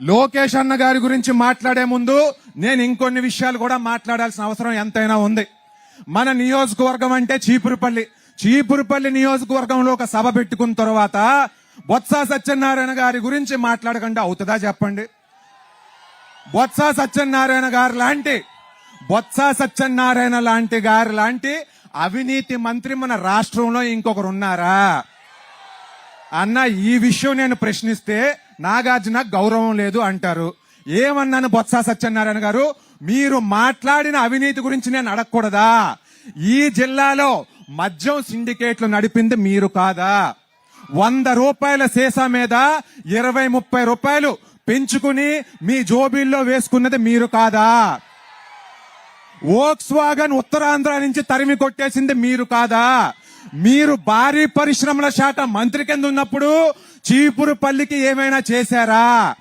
లోకేష్ అన్న గారి గురించి మాట్లాడే ముందు నేను ఇంకొన్ని విషయాలు కూడా మాట్లాడాల్సిన అవసరం ఎంతైనా ఉంది. మన నియోజకవర్గం అంటే చీపురుపల్లి. చీపురుపల్లి నియోజకవర్గంలో ఒక సభ పెట్టుకున్న తర్వాత బొత్స సత్యనారాయణ గారి గురించి మాట్లాడకుండా అవుతుందా చెప్పండి? బొత్స సత్యనారాయణ గారు లాంటి బొత్స సత్యనారాయణ లాంటి గారు లాంటి అవినీతి మంత్రి మన రాష్ట్రంలో ఇంకొకరు ఉన్నారా? అన్న ఈ విషయం నేను ప్రశ్నిస్తే నాగార్జున గౌరవం లేదు అంటారు. ఏమన్నాను బొత్స సత్యనారాయణ గారు? మీరు మాట్లాడిన అవినీతి గురించి నేను అడగకూడదా? ఈ జిల్లాలో మద్యం సిండికేట్లు నడిపింది మీరు కాదా? వంద రూపాయల సీసా మీద ఇరవై ముప్పై రూపాయలు పెంచుకుని మీ జోబీల్లో వేసుకున్నది మీరు కాదా? వోక్స్ వాగన్ ఉత్తరాంధ్ర నుంచి తరిమి కొట్టేసింది మీరు కాదా? మీరు భారీ పరిశ్రమల శాఖ మంత్రి కింద ఉన్నప్పుడు చీపురుపల్లికి ఏమైనా చేశారా?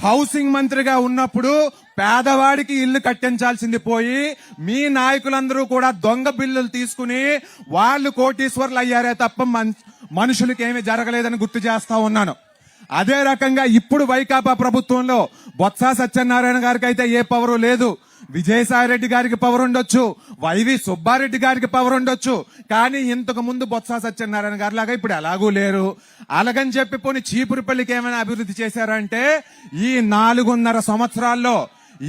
హౌసింగ్ మంత్రిగా ఉన్నప్పుడు పేదవాడికి ఇల్లు కట్టించాల్సింది పోయి మీ నాయకులందరూ కూడా దొంగ బిల్లులు తీసుకుని వాళ్ళు కోటీశ్వర్లు అయ్యారే తప్ప మన్- మనుషులకి ఏమీ జరగలేదని గుర్తు చేస్తా ఉన్నాను. అదే రకంగా ఇప్పుడు వైకాపా ప్రభుత్వంలో బొత్స సత్యనారాయణ గారికి అయితే ఏ పవరు లేదు. విజయసాయి రెడ్డి గారికి పవర్ ఉండొచ్చు వైవి సుబ్బారెడ్డి గారికి పవర్ ఉండొచ్చు. కానీ ఇంతకు ముందు బొత్స సత్యనారాయణ గారు లాగా ఇప్పుడు ఎలాగూ లేరు. అలాగని చెప్పి పోనీ చీపురుపల్లికి ఏమైనా అభివృద్ధి చేశారంటే ఈ నాలుగున్నర సంవత్సరాల్లో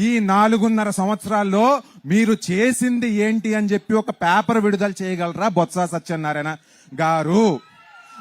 ఈ నాలుగున్నర సంవత్సరాల్లో మీరు చేసింది ఏంటి అని చెప్పి ఒక పేపర్ విడుదల చేయగలరా బొత్స సత్యనారాయణ గారు?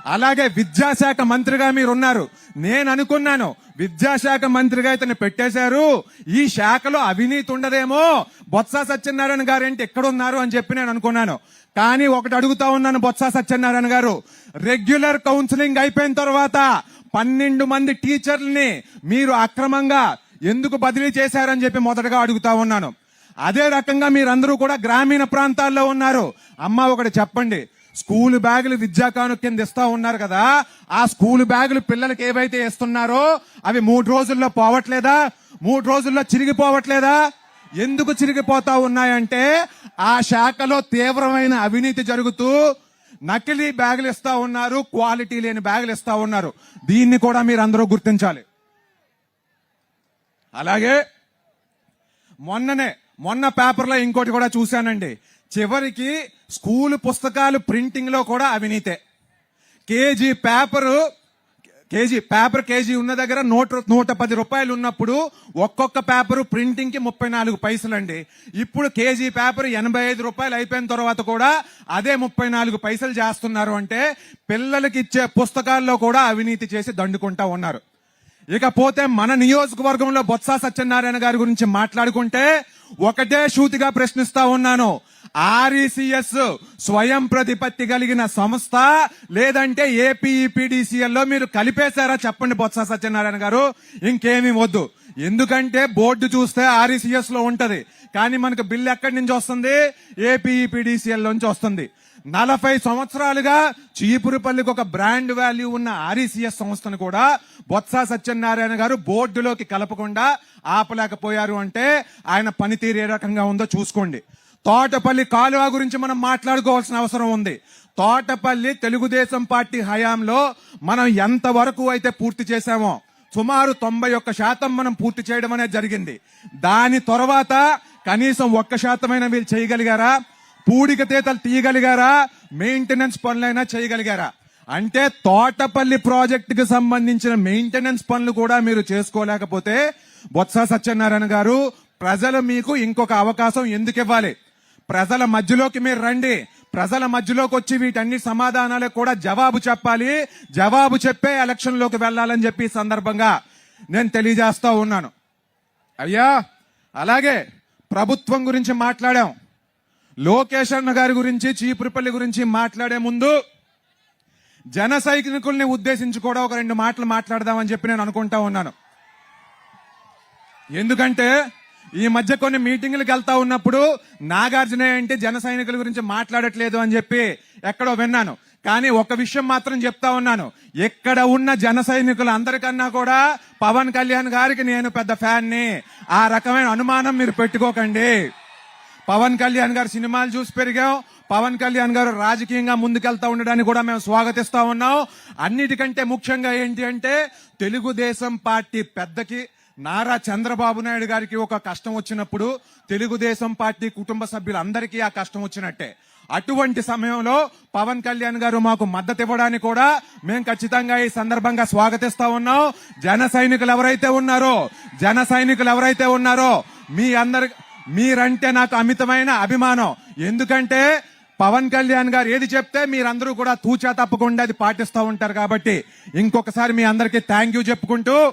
అలాగే విద్యాశాఖ మంత్రిగా మీరు ఉన్నారు నేను అనుకున్నాను విద్యాశాఖ మంత్రిగా ఇతను పెట్టేశారు. ఈ శాఖలో అవినీతి ఉండదేమో. బొత్స సత్యనారాయణ గారు ఏంటి ఎక్కడున్నారు అని చెప్పి నేను అనుకున్నాను కానీ ఒకటి అడుగుతా ఉన్నాను బొత్స సత్యనారాయణ గారు. రెగ్యులర్ కౌన్సిలింగ్ అయిపోయిన తర్వాత పన్నెండు మంది టీచర్లని మీరు అక్రమంగా ఎందుకు బదిలీ చేశారని చెప్పి మొదటగా అడుగుతా ఉన్నాను. అదే రకంగా మీరందరూ కూడా గ్రామీణ ప్రాంతాల్లో ఉన్నారు. అమ్మ ఒకటి చెప్పండి. స్కూల్ బ్యాగులు విద్యా కాను కింద ఇస్తా ఉన్నారు కదా ఆ స్కూల్ బ్యాగులు పిల్లలకి ఏవైతే ఇస్తున్నారో అవి మూడు రోజుల్లో పోవట్లేదా? మూడు రోజుల్లో చిరిగిపోవట్లేదా? ఎందుకు చిరిగిపోతా ఉన్నాయంటే ఆ శాఖలో తీవ్రమైన అవినీతి జరుగుతూ నకిలీ బ్యాగులు ఇస్తా ఉన్నారు క్వాలిటీ లేని బ్యాగులు ఇస్తా ఉన్నారు. దీన్ని కూడా మీరు అందరూ గుర్తించాలి. అలాగే మొన్ననే మొన్న పేపర్లో ఇంకోటి కూడా చూశానండి. చివరికి స్కూల్ పుస్తకాలు ప్రింటింగ్లో కూడా అవినీతే. KG paper KG paper KG ఉన్న దగ్గర నూట నూట పది రూపాయలు ఉన్నప్పుడు ఒక్కొక్క పేపరు ప్రింటింగ్కి ముప్పై నాలుగు పైసలండి. ఇప్పుడు కేజీ పేపర్ ఎనభై ఐదు రూపాయలు అయిపోయిన తర్వాత కూడా అదే ముప్పై నాలుగు పైసలు చేస్తున్నారు అంటే పిల్లలకి ఇచ్చే పుస్తకాల్లో కూడా అవినీతి చేసి దండుకుంటా ఉన్నారు. ఇకపోతే మన నియోజకవర్గంలో బొత్స సత్యనారాయణ గారి గురించి మాట్లాడుకుంటే ఒకటే షూతిగా ప్రశ్నిస్తా ఉన్నాను. ఆర్ఈసిఎస్ స్వయం ప్రతిపత్తి కలిగిన సంస్థ లేదంటే ఏపీఈపీడీసీఎల్లో మీరు కలిపేశారా చెప్పండి బొత్స సత్యనారాయణ గారు. ఇంకేమీ వద్దు. ఎందుకంటే బోర్డు చూస్తే ఆర్ఈసిఎస్లో ఉంటది. కానీ మనకు బిల్ ఎక్కడి నుంచి వస్తుంది? ఏపీఈపీడీసీఎల్ నుంచి వస్తుంది. నలభై సంవత్సరాలుగా చీపురుపల్లికి ఒక బ్రాండ్ వాల్యూ ఉన్న ఆర్ఈసీఎస్ సంస్థను కూడా బొత్స సత్యనారాయణ గారు బోర్డులోకి కలపకుండా ఆపలేకపోయారు అంటే ఆయన పనితీరు ఏ రకంగా ఉందో చూసుకోండి. తోటపల్లి కాలువ గురించి మనం మాట్లాడుకోవాల్సిన అవసరం ఉంది. తోటపల్లి తెలుగుదేశం పార్టీ హయాంలో మనం ఎంతవరకు అయితే పూర్తి చేశామో సుమారు తొంభై ఒక్క శాతం మనం పూర్తి చేయడం అనేది జరిగింది. దాని తర్వాత కనీసం ఒక్క శాతమైన వీళ్ళు చేయగలిగారా? పూడికతీతలు తీయగలిగారా? మెయింటెనెన్స్ పనులైనా చేయగలిగారా? అంటే తోటపల్లి ప్రాజెక్టుకి సంబంధించిన మెయింటెనెన్స్ పనులు కూడా మీరు చేసుకోలేకపోతే బొత్స సత్యనారాయణ గారు ప్రజలు మీకు ఇంకొక అవకాశం ఎందుకు ఇవ్వాలి? ప్రజల మధ్యలోకి మీరు రండి. ప్రజల మధ్యలోకి వచ్చి వీటన్ని సమాధానాలకు కూడా జవాబు చెప్పాలి. జవాబు చెప్పే ఎలక్షన్లోకి వెళ్ళాలని చెప్పి సందర్భంగా నేను తెలియజేస్తా ఉన్నాను. అయ్యా అలాగే ప్రభుత్వం గురించి మాట్లాడాం. లోకేష్ అన్న గారి గురించి చీపురుపల్లి గురించి మాట్లాడే ముందు జన సైనికుల్ని ఉద్దేశించి కూడా ఒక రెండు మాటలు మాట్లాడదామని చెప్పి నేను అనుకుంటా ఉన్నాను. ఎందుకంటే ఈ మధ్య కొన్ని మీటింగ్లకు వెళ్తా ఉన్నప్పుడు నాగార్జున ఏంటి జన సైనికుల గురించి మాట్లాడట్లేదు అని చెప్పి ఎక్కడో విన్నాను. కానీ ఒక విషయం మాత్రం చెప్తా ఉన్నాను. ఎక్కడ ఉన్న జన సైనికులు అందరికన్నా కూడా పవన్ కళ్యాణ్ గారికి నేను పెద్ద ఫ్యాన్ని. ఆ రకమైన అనుమానం మీరు పెట్టుకోకండి. పవన్ కళ్యాణ్ గారు సినిమాలు చూసి పెరిగాం. పవన్ కళ్యాణ్ గారు రాజకీయంగా ముందుకెళ్తా ఉండడానికి కూడా మేము స్వాగతిస్తా ఉన్నాం. అన్నిటికంటే ముఖ్యంగా ఏంటి అంటే తెలుగుదేశం పార్టీ పెద్దకి నారా చంద్రబాబు నాయుడు గారికి ఒక కష్టం వచ్చినప్పుడు తెలుగుదేశం పార్టీ కుటుంబ సభ్యులందరికీ ఆ కష్టం వచ్చినట్టే. అటువంటి సమయంలో పవన్ కళ్యాణ్ గారు మాకు మద్దతు ఇవ్వడానికి కూడా మేము ఖచ్చితంగా ఈ సందర్భంగా స్వాగతిస్తా ఉన్నాం. జన సైనికులు ఎవరైతే ఉన్నారో జన సైనికులు ఎవరైతే ఉన్నారో మీ అందరి మీరంటే నాకు అమితమైన అభిమానం. ఎందుకంటే పవన్ కళ్యాణ్ గారు ఏది చెప్తే మీరందరూ కూడా తూచా తప్పకుండా అది పాటిస్తూ ఉంటారు కాబట్టి ఇంకొకసారి మీ అందరికీ థ్యాంక్ యూ చెప్పుకుంటూ